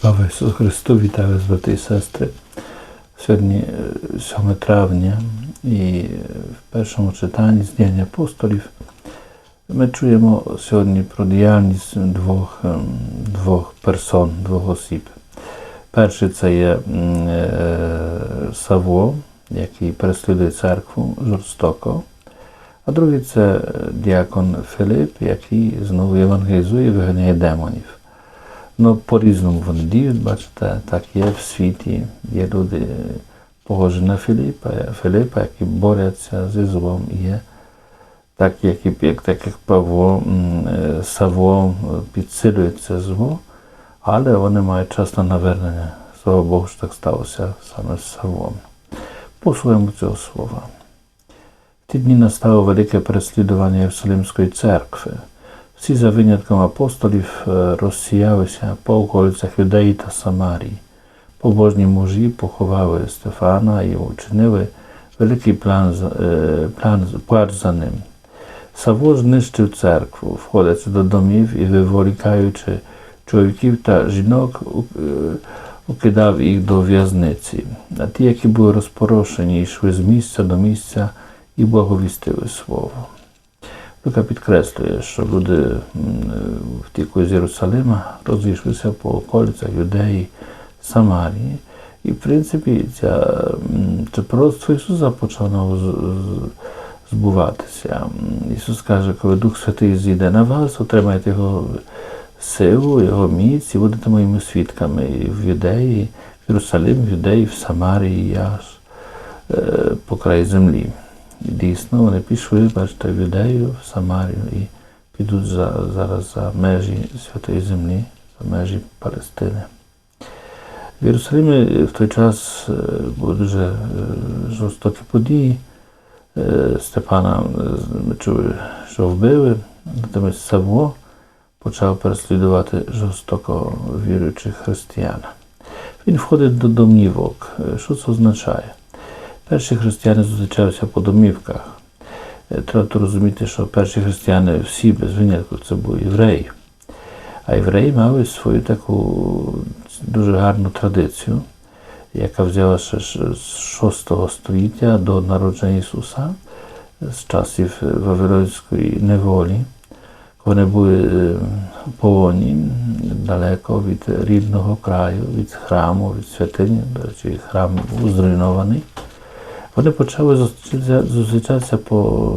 Слава Ісусу Христу, вітаю вас, брати і сестри. Сьогодні е, 7 травня і в першому читанні з Дня апостолів ми чуємо сьогодні про діяльність двох, ем, двох персон, двох осіб. Перший це є е, який переслідує церкву жорстоко, а другий це діакон Филип, який знову євангелізує і виганяє демонів. Ну, по-різному вони діють, бачите, так є в світі. Є люди похожі на Філіпа, Филипа, які борються зі злом. Є так, як, і- так як Павло е, Савво е, підсилює це зло, але вони мають час на навернення. Слава Богу, що так сталося саме з Саввом. Послухаємо цього слова. В ті дні настало велике переслідування Єрусалимської церкви. Всі за винятком апостолів е, розсіялися по околицях Юдеї та Самарії. Побожні мужі поховали Стефана і учинили великий план, е, план плач за ним. Саво знищив церкву, входячи до домів і виволікаючи чоловіків та жінок, е, укидав їх до в'язниці. А ті, які були розпорошені, йшли з місця до місця і благовістили слово. Лука підкреслює, що люди втікли з Єрусалима, розійшлися по околицях Юдеї, Самарії. І, в принципі, ця, це пророцтво Ісуса почало збуватися. Ісус каже, коли Дух Святий зійде на вас, отримаєте Його силу, Його міць і будете моїми свідками і в Юдеї, в Єрусалимі, в Юдеї, в Самарії, аж е, по край землі. Дійсно вони пішли, бачите, в Юдею, в Самарію і підуть за, зараз за межі Святої Землі, за межі Палестини. В Єрусалимі в той час е, були дуже е, жорстокі події. Е, Степана ми чули, що вбили, натомість Савво почав переслідувати жорстоко віруючих християн. Він входить до домівок. Е, Що це означає? Перші християни зустрічалися по домівках. Е, Треба розуміти, що перші християни всі без винятку це були євреї. А євреї мали свою таку дуже гарну традицію, яка взяла ще з 6 століття до народження Ісуса, з часів Вавилонської неволі, вони були е, полоні далеко від рідного краю, від храму, від святині. До речі, храм був зруйнований. Вони почали зустрічатися, по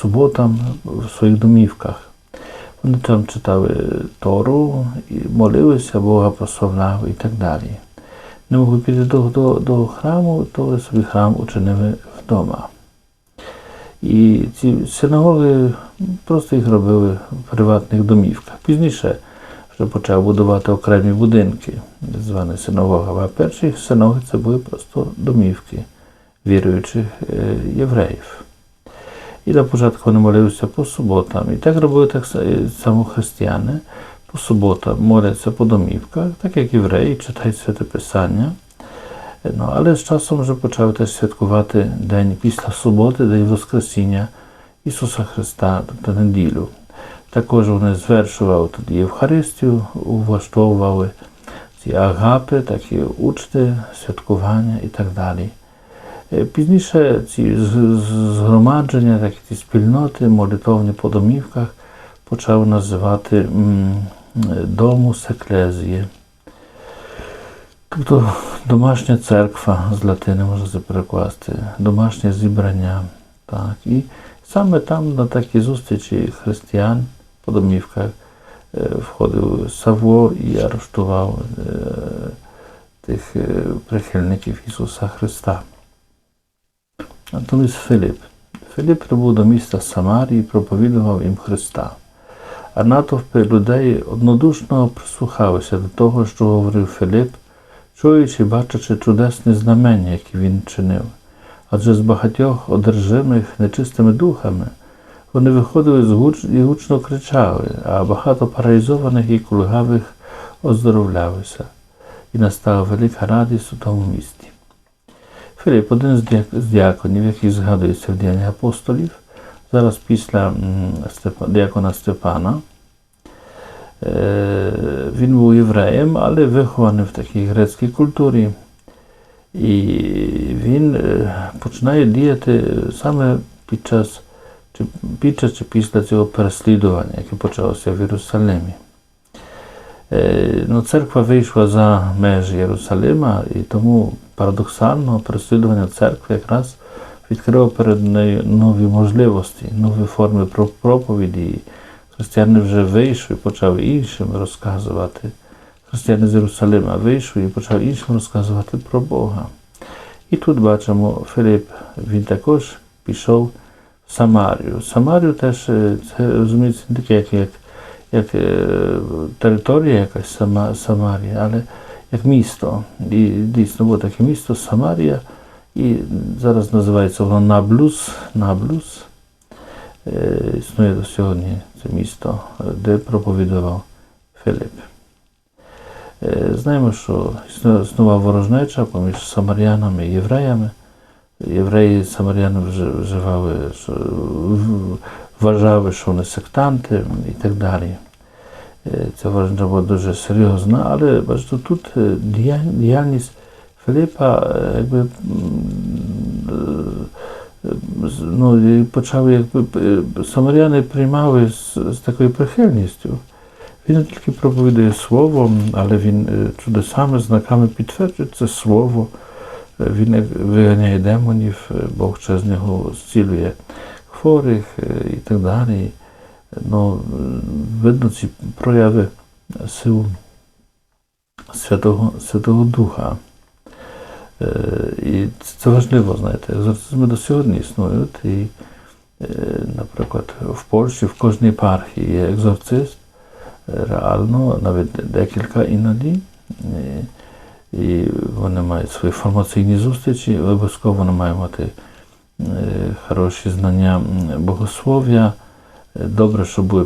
суботам в своїх домівках. Вони там читали Тору, і молилися, Бога прославляли і так далі. Не могли піти до, до, до храму, то собі храм учинили вдома. І ці синагоги просто їх робили в приватних домівках. Пізніше вже почав будувати окремі будинки, звані синагогами. А перші синагоги це були просто домівки віруючих е, євреїв. І на початку вони молилися по суботам. І так робили так само християни. По суботам моляться по домівках, так як євреї читають святе Писання. Ну, але з часом вже почали теж святкувати день після суботи, день Воскресіння Ісуса Христа, тобто неділю. Також вони звершували тоді Євхаристію, влаштовували ці агапи, такі учти, святкування і так далі. Е, Пізніше ці згромадження, такі ці спільноти, молитовні по домівках почали називати м, домус еклезії. Тобто домашня церква з латини можна це перекласти, домашнє зібрання. Так. І саме там на такі зустрічі християн по домівках е, входив Савво і арештував е, тих е, прихильників Ісуса Христа. Натомість Филип. Филип прибув до міста Самарії і проповідував їм Христа. А натовпи людей однодушно прислухалися до того, що говорив Филип, чуючи, бачачи чудесні знамення, які він чинив. Адже з багатьох одержимих нечистими духами вони виходили з гуч і гучно кричали, а багато паралізованих і кульгавих оздоровлялися. І настала велика радість у тому місті. Филип, один з діаконів, який згадується в діянні апостолів, зараз після діакона Степана, Е, Він був євреєм, але вихований в такій грецькій культурі. І він е, починає діяти саме під час чи під час чи після цього переслідування, яке почалося в Єрусалимі. Е, Ну, церква вийшла за межі Єрусалима, і тому парадоксально переслідування церкви якраз відкрило перед нею нові можливості, нові форми проповіді. Християни вже вийшли і почали іншим розказувати. Християни з Єрусалима вийшли і почали іншим розказувати про Бога. І тут бачимо, Филип, він також пішов в Самарію. Самарію теж е, це розуміється не таке, як, як, е, територія якась Сама, Самарія, але як місто. І дійсно було таке місто Самарія. І зараз називається воно Наблус. Наблус. Е, Існує до сьогодні це місто, е, де проповідував Филип. Знаємо, що існувала ворожнеча поміж самарянами і євреями. Євреї вже вживали, вважали, що вони сектанти і так далі. Е, Ця ворожнеча була дуже серйозна, але бачите, тут е, діяльність Филипа е, якби ну, і почали, якби самаряни приймали з, з такою прихильністю. Він не тільки проповідує слово, але він чудесами, знаками підтверджує це слово. Він виганяє демонів, Бог через нього зцілює так далі. Ну, е, видно ці прояви сил Святого, Святого Духа. Е, І це важливо, знаєте, екзорцизми до сьогодні існують. І, наприклад, в Польщі в кожній єпархії є екзорцист, реально, навіть декілька іноді. І вони мають свої формаційні зустрічі, обов'язково вони мають мати хороші знання богослов'я. Е, Добре, щоб були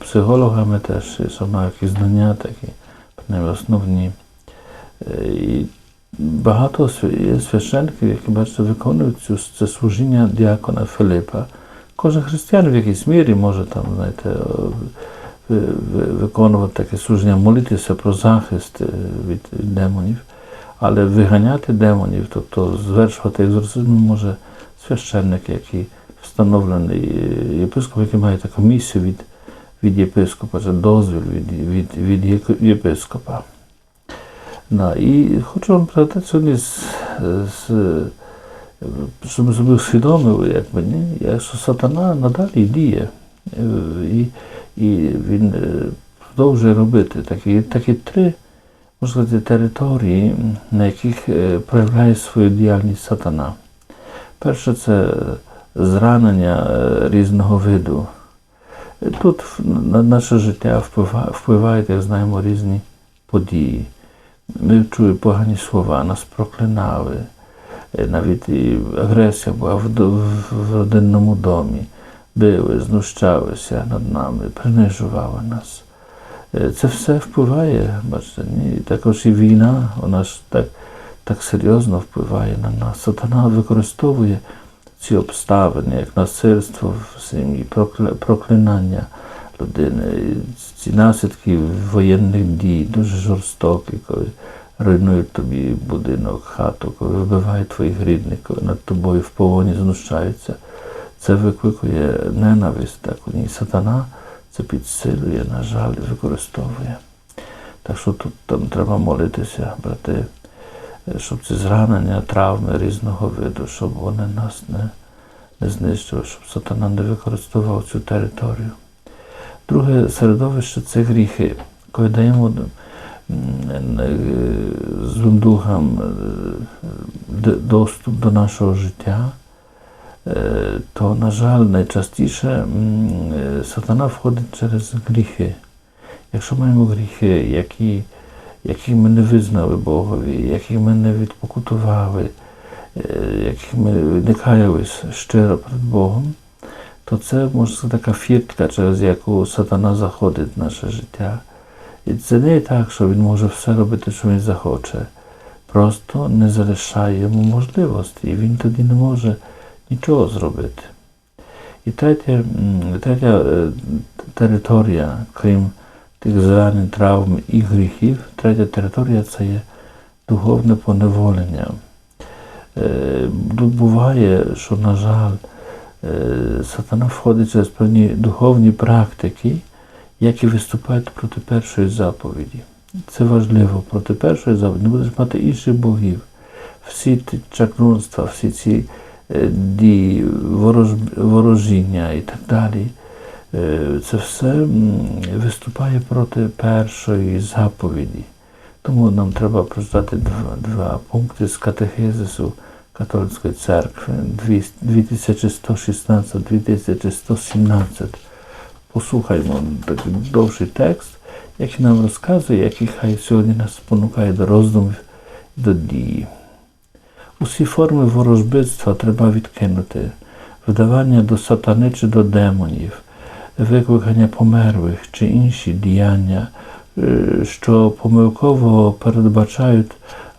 психологами теж, щоб якісь знання такі, основні. Е, І багато священників, які, бачите, виконують цю, це служіння діакона Филипа. Кожен християн в якійсь мірі може там, знаєте, е, ви- ви- виконувати таке служіння, молитися про захист е, від демонів, але виганяти демонів, тобто звершувати екзорцизм може священник, який встановлений е, єпископ, який має таку місію від, від єпископа, це дозвіл від, від, від єпископа. Да, і хочу вам сказати сьогодні, з, з, щоб собі усвідомили, якби, ні, що сатана надалі діє. Е, І, і він е, продовжує робити такі, такі три сказати, території, на яких проявляє свою діяльність сатана. Перше це зранення різного виду. Тут на наше життя впливають, як знаємо, різні події. Ми чули погані слова, нас проклинали. Навіть і агресія була в родинному домі. Били, знущалися над нами, принижували нас. Це все впливає, бачите? І також і війна, вона ж так, так серйозно впливає на нас. Сатана використовує ці обставини, як насильство в сім'ї, проклинання людини, ці наслідки воєнних дій, дуже жорстокі, коли руйнують тобі будинок, хату, коли вбивають твоїх рідних, коли над тобою в полоні знущаються. Це викликує ненависть, так і сатана це підсилює, на жаль, використовує. Так що тут там треба молитися, брати, е, щоб ці зранення, травми різного виду, щоб вони нас не, не знищили, щоб сатана не використовував цю територію. Друге середовище це гріхи. Коли даємо е, злим духам е, доступ до нашого життя, то, на жаль, найчастіше сатана входить через гріхи. Якщо маємо гріхи, які, які ми не визнали Богові, які ми не відпокутували, які ми не щиро перед Богом, то це може така фіртка, через яку сатана заходить в наше життя. І це не так, що він може все робити, що він захоче. Просто не залишає йому можливості, і він тоді не може нічого зробити. І третя, третя територія, крім тих зранень, травм і гріхів. Третя територія це є духовне поневолення. Буває, що, на жаль, сатана входить через певні духовні практики, які виступають проти першої заповіді. Це важливо. Проти першої заповіді не будеш мати інших богів. Всі ті чаклунства, всі ці е, дії, ворож, ворожіння і так далі. е, Це все виступає проти першої заповіді. Тому нам треба прочитати два, два пункти з катехизису католицької церкви 2116-2117. Послухаймо такий довший текст, який нам розказує, який хай сьогодні нас спонукає до роздумів до дії. Усі форми ворожбитства треба відкинути, вдавання до сатани чи до демонів, викликання померлих чи інші діяння, е, що помилково передбачають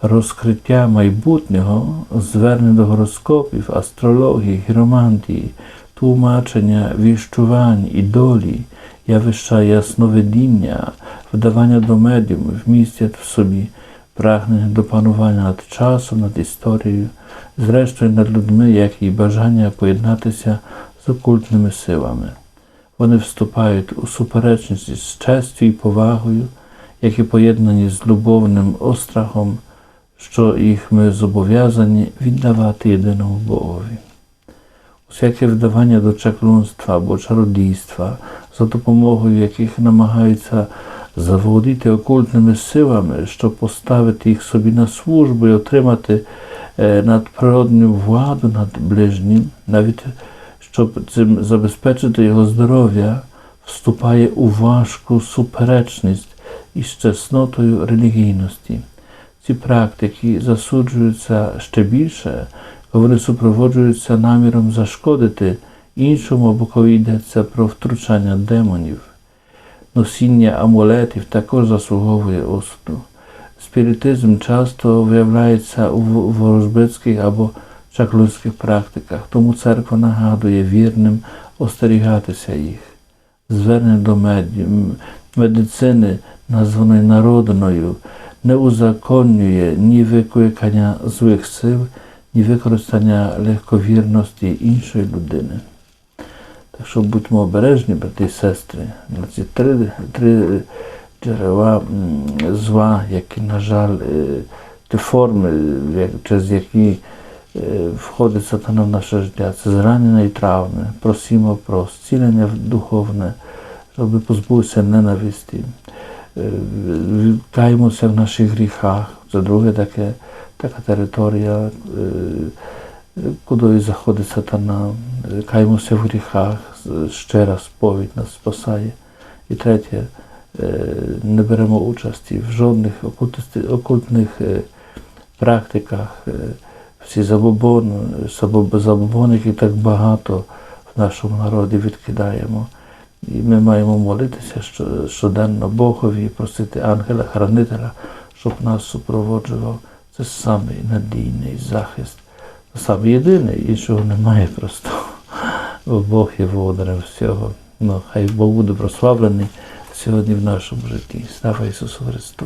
розкриття майбутнього, звернення до гороскопів, астрології, тлумачення віщувань і долі, явища ясновидіння, вдавання до медіумів містять в собі прагнення до панування над часом, над історією, зрештою над людьми, як і бажання поєднатися з окультними силами. Вони вступають у суперечність з честю і повагою, які поєднані з любовним острахом, що їх ми зобов'язані віддавати єдиному Богові. Усяке вдавання до чаклунства або чародійства, за допомогою яких намагаються заволодіти окультними силами, щоб поставити їх собі на службу і отримати е, надприродну владу над ближнім, навіть щоб цим забезпечити його здоров'я, вступає у важку суперечність із чеснотою релігійності. Ці практики засуджуються ще більше, коли вони супроводжуються наміром зашкодити іншому, або коли йдеться про втручання демонів. Носіння амулетів також заслуговує осуду. Спіритизм часто виявляється у ворожбицьких або чаклунських практиках, тому церква нагадує вірним остерігатися їх. Звернення до медицини, названої народною, не узаконює ні викликання злих сил, ні використання легковірності іншої людини. Так що будьмо обережні, брати і сестри, ці три, три джерела зла, які, на жаль, е, ті форми, через які е, входить сатана в наше життя, це зранення і травми. Просимо про зцілення духовне, щоб позбутися ненависті. Е, Каємося в наших гріхах. Це друге таке, така територія, куди заходить сатана. Каємося в гріхах, щира сповідь нас спасає. І третє, е, не беремо участі в жодних окультних е, практиках. е, Всі забобони, забобони, які так багато в нашому народі відкидаємо. І ми маємо молитися щоденно Богові і просити ангела-хранителя, щоб нас супроводжував. Це самий надійний захист. Саме єдиний, іншого немає просто. Бо Бог є володарем всього. Ну, хай Бог буде прославлений сьогодні в нашому житті. Слава Ісусу Христу!